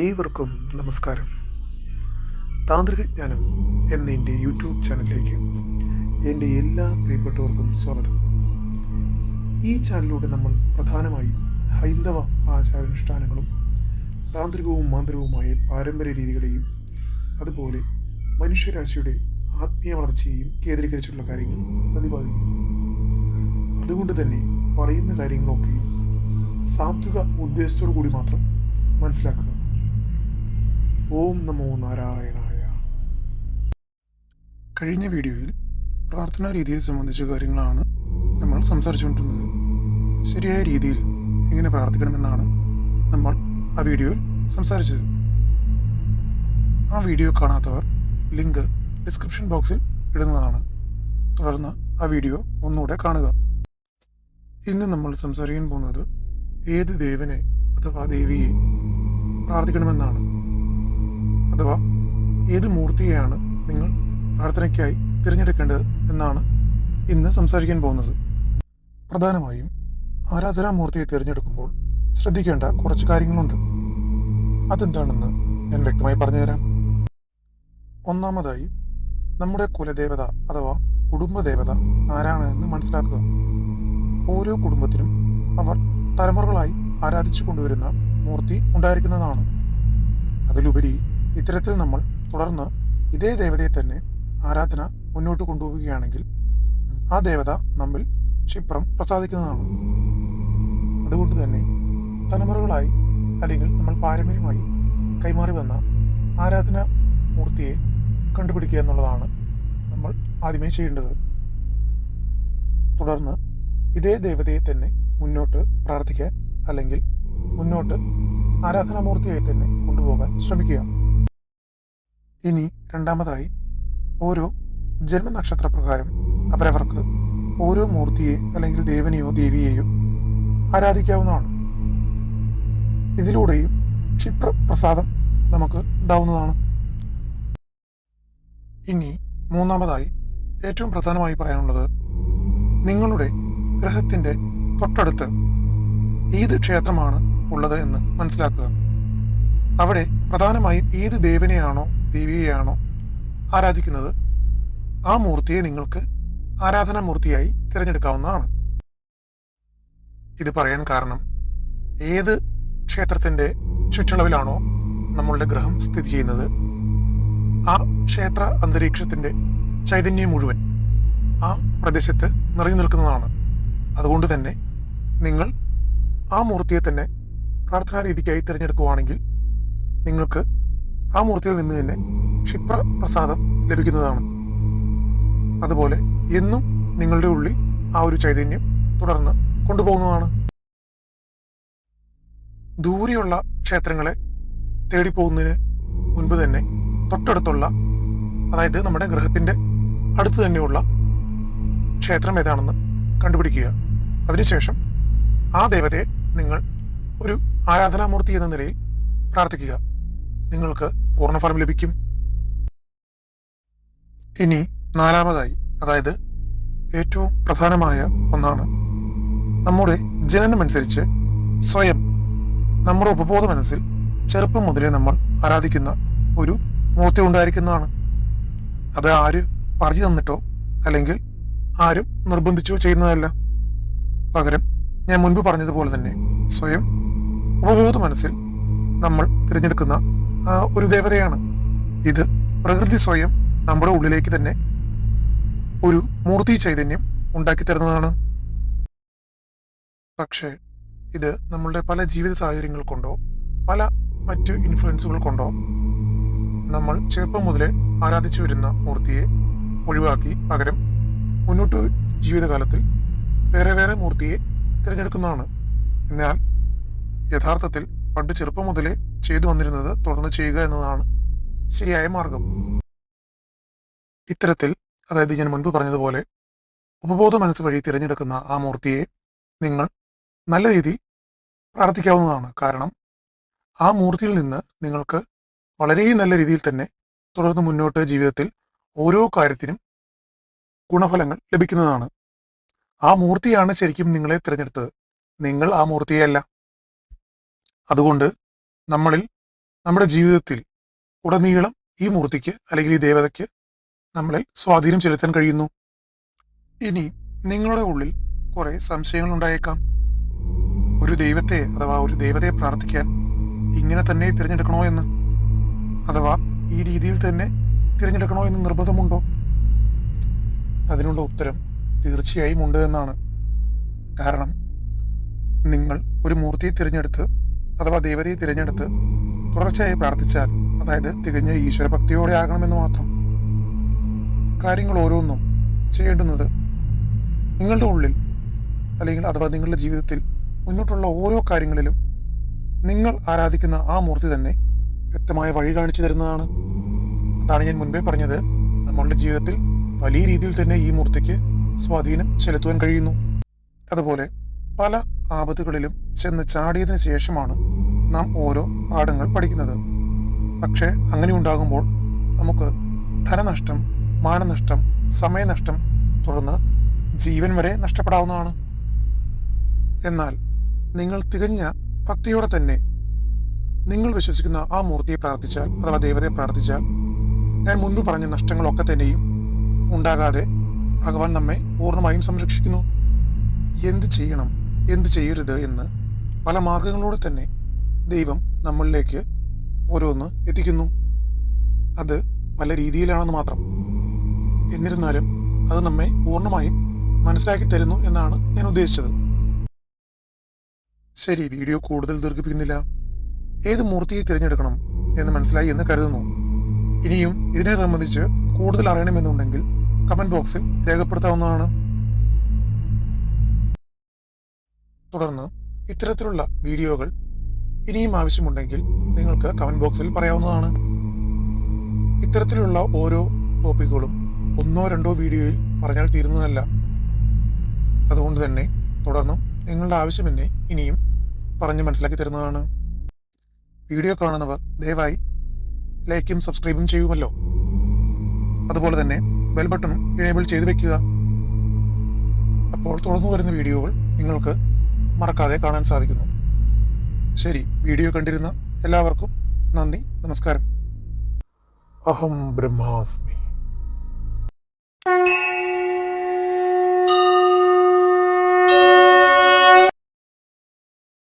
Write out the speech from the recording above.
ഏവർക്കും നമസ്കാരം. താന്ത്രിക ജ്ഞാനം എന്ന എന്റെ യൂട്യൂബ് ചാനലിലേക്ക് എന്റെ എല്ലാ പ്രിയപ്പെട്ടവർക്കും സ്വാഗതം. ഈ ചാനലിലൂടെ നമ്മൾ പ്രധാനമായും ഹൈന്ദവ ആചാരാനുഷ്ഠാനങ്ങളും താന്ത്രികവും മാന്ത്രികവുമായ പാരമ്പര്യ രീതികളെയും അതുപോലെ മനുഷ്യരാശിയുടെ ആത്മീയ വളർച്ചയെയും കേന്ദ്രീകരിച്ചുള്ള കാര്യങ്ങൾ പ്രതിപാദിക്കും അതുകൊണ്ട് തന്നെ പറയുന്ന കാര്യങ്ങളൊക്കെ സാത്വിക ഉദ്ദേശത്തോടു കൂടി മാത്രം മനസ്സിലാക്കുക. ഓം നമോ നാരായണായ. കഴിഞ്ഞ വീഡിയോയിൽ പ്രാർത്ഥനാ രീതിയെ സംബന്ധിച്ച കാര്യങ്ങളാണ് നമ്മൾ സംസാരിച്ചുകൊണ്ടിരുന്നത്. ശരിയായ രീതിയിൽ എങ്ങനെ പ്രാർത്ഥിക്കണമെന്നാണ് നമ്മൾ ആ വീഡിയോയിൽ സംസാരിച്ചത്. ആ വീഡിയോ കാണാത്തവർ ലിങ്ക് ഡിസ്ക്രിപ്ഷൻ ബോക്സിൽ ഇടുന്നതാണ്. തുടർന്ന് ആ വീഡിയോ ഒന്നുകൂടെ കാണുക. ഇന്ന് നമ്മൾ സംസാരിക്കാൻ പോകുന്നത് ഏത് ദേവനെ അഥവാ ദേവിയെ പ്രാർത്ഥിക്കണമെന്നാണ്. അഥവാ ഏത് മൂർത്തിയെയാണ് നിങ്ങൾ പ്രാർത്ഥനയ്ക്കായി തിരഞ്ഞെടുക്കേണ്ടത് എന്നാണ് ഇന്ന് സംസാരിക്കാൻ പോകുന്നത്. പ്രധാനമായും ആരാധനാമൂർത്തിയെ തിരഞ്ഞെടുക്കുമ്പോൾ ശ്രദ്ധിക്കേണ്ട കുറച്ച് കാര്യങ്ങളുണ്ട്. അതെന്താണെന്ന് ഞാൻ വ്യക്തമായി പറഞ്ഞുതരാം. ഒന്നാമതായി നമ്മുടെ കുലദേവത അഥവാ കുടുംബദേവത ആരാണ് എന്ന് മനസ്സിലാക്കുക. ഓരോ കുടുംബത്തിനും അവർ തലമുറകളായി ആരാധിച്ചു കൊണ്ടുവരുന്ന മൂർത്തി ഉണ്ടായിരിക്കുന്നതാണ്. അതിലുപരി ഇത്തരത്തിൽ നമ്മൾ തുടർന്ന് ഇതേ ദേവതയെ തന്നെ ആരാധന മുന്നോട്ട് കൊണ്ടുപോവുകയാണെങ്കിൽ ആ ദേവത നമ്മിൽ ക്ഷിപ്രം പ്രസാദിക്കുന്നതാണ്. അതുകൊണ്ട് തന്നെ തലമുറകളായി അല്ലെങ്കിൽ നമ്മൾ പാരമ്പര്യമായി കൈമാറി വന്ന ആരാധന മൂർത്തിയെ കണ്ടുപിടിക്കുക എന്നുള്ളതാണ് നമ്മൾ ആദ്യമേ ചെയ്യേണ്ടത്. തുടർന്ന് ഇതേ ദേവതയെ തന്നെ മുന്നോട്ട് പ്രാർത്ഥിക്കാൻ അല്ലെങ്കിൽ മുന്നോട്ട് ആരാധനാമൂർത്തിയായി തന്നെ കൊണ്ടുപോകാൻ ശ്രമിക്കുക. ഇനി രണ്ടാമതായി ഓരോ ജന്മനക്ഷത്ര പ്രകാരം അവരവർക്ക് ഓരോ മൂർത്തിയെ അല്ലെങ്കിൽ ദേവനെയോ ദേവിയെയോ ആരാധിക്കാവുന്നതാണ്. ഇതിലൂടെയും ക്ഷിപ്രപ്രസാദം നമുക്ക് ഉണ്ടാവുന്നതാണ്. ഇനി മൂന്നാമതായി ഏറ്റവും പ്രധാനമായി പറയാനുള്ളത് നിങ്ങളുടെ ഗ്രഹത്തിന്റെ തൊട്ടടുത്ത് ഏത് ക്ഷേത്രമാണ് ഉള്ളത് എന്ന് മനസ്സിലാക്കുക. അവിടെ പ്രധാനമായും ഏത് ദേവനെയാണോ ദേവിയെയാണോ ആരാധിക്കുന്നത്? ആ മൂർത്തിയെ നിങ്ങൾക്ക് ആരാധനാ മൂർത്തിയായി തിരഞ്ഞെടുക്കാവുന്നതാണ്. ഇത് പറയാൻ കാരണം ഏത് ക്ഷേത്രത്തിന്റെ ചുറ്റളവിലാണോ നമ്മളുടെ ഗ്രഹം സ്ഥിതി ചെയ്യുന്നത്? ആ ക്ഷേത്ര അന്തരീക്ഷത്തിന്റെ ചൈതന്യം മുഴുവൻ ആ പ്രദേശത്ത് നിറഞ്ഞു നിൽക്കുന്നതാണ്. അതുകൊണ്ട് തന്നെ നിങ്ങൾ ആ മൂർത്തിയെ തന്നെ പ്രാർത്ഥനാ രീതിക്കായി തിരഞ്ഞെടുക്കുകയാണെങ്കിൽ നിങ്ങൾക്ക് ആ മൂർത്തിയിൽ നിന്ന് തന്നെ ക്ഷിപ്ര പ്രസാദം ലഭിക്കുന്നതാണ്. അതുപോലെ എന്നും നിങ്ങളുടെ ഉള്ളിൽ ആ ഒരു ചൈതന്യം തുടർന്ന് കൊണ്ടുപോകുന്നതാണ്. ദൂരെയുള്ള ക്ഷേത്രങ്ങളെ തേടിപ്പോകുന്നതിന് മുൻപ് തന്നെ തൊട്ടടുത്തുള്ള അതായത് നമ്മുടെ ഗ്രഹത്തിന്റെ അടുത്ത് തന്നെയുള്ള ക്ഷേത്രം ഏതാണെന്ന് കണ്ടുപിടിക്കുക. അതിനുശേഷം ആ ദേവതയെ നിങ്ങൾ ഒരു ആരാധനാമൂർത്തി എന്ന നിലയിൽ പ്രാർത്ഥിക്കുക. നിങ്ങൾക്ക് പൂർണഫലം ലഭിക്കും. ഇനി നാലാമതായി അതായത് ഏറ്റവും പ്രധാനമായ ഒന്നാണ്. നമ്മുടെ ജനനമനുസരിച്ച് സ്വയം നമ്മുടെ ഉപബോധ മനസ്സിൽ ചെറുപ്പം മുതലേ നമ്മൾ ആരാധിക്കുന്ന ഒരു മൂർത്തി ഉണ്ടായിരിക്കുന്നതാണ്. അത് ആര് പറഞ്ഞു തന്നിട്ടോ അല്ലെങ്കിൽ ആരും നിർബന്ധിച്ചോ ചെയ്യുന്നതല്ല. പകരം ഞാൻ മുൻപ് പറഞ്ഞതുപോലെ തന്നെ സ്വയം ഉപബോധ മനസ്സിൽ നമ്മൾ തിരഞ്ഞെടുക്കുന്ന ഒരു ദേവതയാണ്. ഇത് പ്രകൃതി സ്വയം നമ്മുടെ ഉള്ളിലേക്ക് തന്നെ ഒരു മൂർത്തി ചൈതന്യം ഉണ്ടാക്കി തരുന്നതാണ്. പക്ഷേ ഇത് നമ്മളുടെ പല ജീവിത സാഹചര്യങ്ങൾ കൊണ്ടോ പല മറ്റു ഇൻഫ്ലുവൻസുകൾ കൊണ്ടോ നമ്മൾ ചെറുപ്പം മുതലേ ആരാധിച്ചു വരുന്ന മൂർത്തിയെ ഒഴിവാക്കി പകരം മുന്നോട്ട് ജീവിതകാലത്തിൽ വേറെ വേറെ മൂർത്തിയെ തിരഞ്ഞെടുക്കുന്നതാണ്. എന്നാൽ യഥാർത്ഥത്തിൽ പണ്ട് ചെറുപ്പം മുതലേ ചെയ്തു വന്നിരുന്നത് തുടർന്ന് ചെയ്യുക എന്നതാണ് ശരിയായ മാർഗം. ഇത്തരത്തിൽ അതായത് ഞാൻ മുൻപ് പറഞ്ഞതുപോലെ ഉപബോധ മനസ്സ് വഴി തിരഞ്ഞെടുക്കുന്ന ആ മൂർത്തിയെ നിങ്ങൾ നല്ല രീതിയിൽ പ്രാർത്ഥിക്കാവുന്നതാണ്. കാരണം ആ മൂർത്തിയിൽ നിന്ന് നിങ്ങൾക്ക് വളരെ നല്ല രീതിയിൽ തന്നെ തുടർന്ന് മുന്നോട്ട് ജീവിതത്തിൽ ഓരോ കാര്യത്തിനും ഗുണഫലങ്ങൾ ലഭിക്കുന്നതാണ്. ആ മൂർത്തിയാണ് ശരിക്കും നിങ്ങളെ തിരഞ്ഞെടുത്തത്. നിങ്ങൾ ആ മൂർത്തിയല്ല അതുകൊണ്ട് നമ്മളിൽ നമ്മുടെ ജീവിതത്തിൽ ഉടനീളം ഈ മൂർത്തിക്ക് അല്ലെങ്കിൽ ഈ ദേവതയ്ക്ക് നമ്മളിൽ സ്വാധീനം ചെലുത്താൻ കഴിയുന്നു. ഇനി നിങ്ങളുടെ ഉള്ളിൽ കുറെ സംശയങ്ങൾ ഉണ്ടായേക്കാം. ഒരു ദൈവത്തെ അഥവാ ഒരു ദേവതയെ പ്രാർത്ഥിക്കാൻ ഇങ്ങനെ തന്നെ തിരഞ്ഞെടുക്കണോ എന്ന്? അഥവാ ഈ രീതിയിൽ തന്നെ തിരഞ്ഞെടുക്കണോ എന്ന് നിർബന്ധമുണ്ടോ? അതിനുള്ള ഉത്തരം തീർച്ചയായും ഉണ്ട് എന്നാണ്. കാരണം നിങ്ങൾ ഒരു മൂർത്തിയെ തിരഞ്ഞെടുത്ത് അഥവാ ദേവതയെ തിരഞ്ഞെടുത്ത് തുടർച്ചയായി പ്രാർത്ഥിച്ചാൽ അതായത് തികഞ്ഞ ഈശ്വരഭക്തിയോടെ ആകണമെന്ന് മാത്രം. കാര്യങ്ങൾ ഓരോന്നും ചെയ്യേണ്ടുന്നത് നിങ്ങളുടെ ഉള്ളിൽ അല്ലെങ്കിൽ അഥവാ നിങ്ങളുടെ ജീവിതത്തിൽ മുന്നോട്ടുള്ള ഓരോ കാര്യങ്ങളിലും നിങ്ങൾ ആരാധിക്കുന്ന ആ മൂർത്തി തന്നെ വ്യക്തമായ വഴി കാണിച്ചു തരുന്നതാണ്. അതാണ് ഞാൻ മുൻപേ പറഞ്ഞത്. നമ്മളുടെ ജീവിതത്തിൽ വലിയ രീതിയിൽ തന്നെ ഈ മൂർത്തിക്ക് സ്വാധീനം ചെലുത്തുവാൻ കഴിയുന്നു. അതുപോലെ പല ആപത്തുകളിലും ചെന്ന് ചാടിയതിനു ശേഷമാണ് നാം ഓരോ പാഠങ്ങൾ പഠിക്കുന്നത്. പക്ഷേ അങ്ങനെ ഉണ്ടാകുമ്പോൾ നമുക്ക് ധനനഷ്ടം മാനനഷ്ടം സമയനഷ്ടം തുടർന്ന് ജീവൻ വരെ നഷ്ടപ്പെടാവുന്നതാണ്. എന്നാൽ നിങ്ങൾ തികഞ്ഞ ഭക്തിയോടെ തന്നെ നിങ്ങൾ വിശ്വസിക്കുന്ന ആ മൂർത്തിയെ പ്രാർത്ഥിച്ചാൽ അഥവാ ദൈവത്തെ പ്രാർത്ഥിച്ചാൽ ഞാൻ മുൻപ് പറഞ്ഞ നഷ്ടങ്ങളൊക്കെ തന്നെയും ഉണ്ടാകാതെ ഭഗവാൻ നമ്മെ പൂർണമായും സംരക്ഷിക്കുന്നു. എന്ത് ചെയ്യണം? എന്ത് ചെയ്യരുത് എന്ന് പല മാർഗങ്ങളിലൂടെ തന്നെ ദൈവം നമ്മളിലേക്ക് ഓരോന്ന് എത്തിക്കുന്നു. അത് പല രീതിയിലാണെന്ന് മാത്രം. എന്നിരുന്നാലും അത് നമ്മെ പൂർണമായും മനസ്സിലാക്കി തരുന്നു എന്നാണ് ഞാൻ ഉദ്ദേശിച്ചത്. ശരി വീഡിയോ കൂടുതൽ ദീർഘിപ്പിക്കുന്നില്ല. ഏത് മൂർത്തിയെ തിരഞ്ഞെടുക്കണം എന്ന് മനസ്സിലായി എന്ന് കരുതുന്നു. ഇനിയും ഇതിനെ സംബന്ധിച്ച് കൂടുതൽ അറിയണമെന്നുണ്ടെങ്കിൽ കമന്റ് ബോക്സിൽ രേഖപ്പെടുത്താവുന്നതാണ്. തുടർന്ന് ഇത്തരത്തിലുള്ള വീഡിയോകൾ ഇനിയും ആവശ്യമുണ്ടെങ്കിൽ നിങ്ങൾക്ക് കമന്റ് ബോക്സിൽ പറയാവുന്നതാണ്. ഇത്തരത്തിലുള്ള ഓരോ ടോപ്പിക്കുകളും ഒന്നോ രണ്ടോ വീഡിയോയിൽ പറഞ്ഞാൽ തീരുന്നതല്ല. അതുകൊണ്ട് തന്നെ തുടർന്നും നിങ്ങളുടെ ആവശ്യമെന്നെ ഇനിയും പറഞ്ഞ് മനസ്സിലാക്കി തരുന്നതാണ്. വീഡിയോ കാണുന്നവർ ദയവായി ലൈക്കും സബ്സ്ക്രൈബും ചെയ്യുമല്ലോ. അതുപോലെ തന്നെ ബെൽ ബട്ടണും എനേബിൾ ചെയ്തു വെക്കുക. അപ്പോൾ തുടർന്നു വരുന്ന വീഡിയോകൾ നിങ്ങൾക്ക് മറക്കാതെ കാണാൻ സാധിക്കുന്നു. ശരി വീഡിയോ കണ്ടിരുന്ന എല്ലാവർക്കും നന്ദി നമസ്കാരം. അഹം ബ്രഹ്മാസ്മി.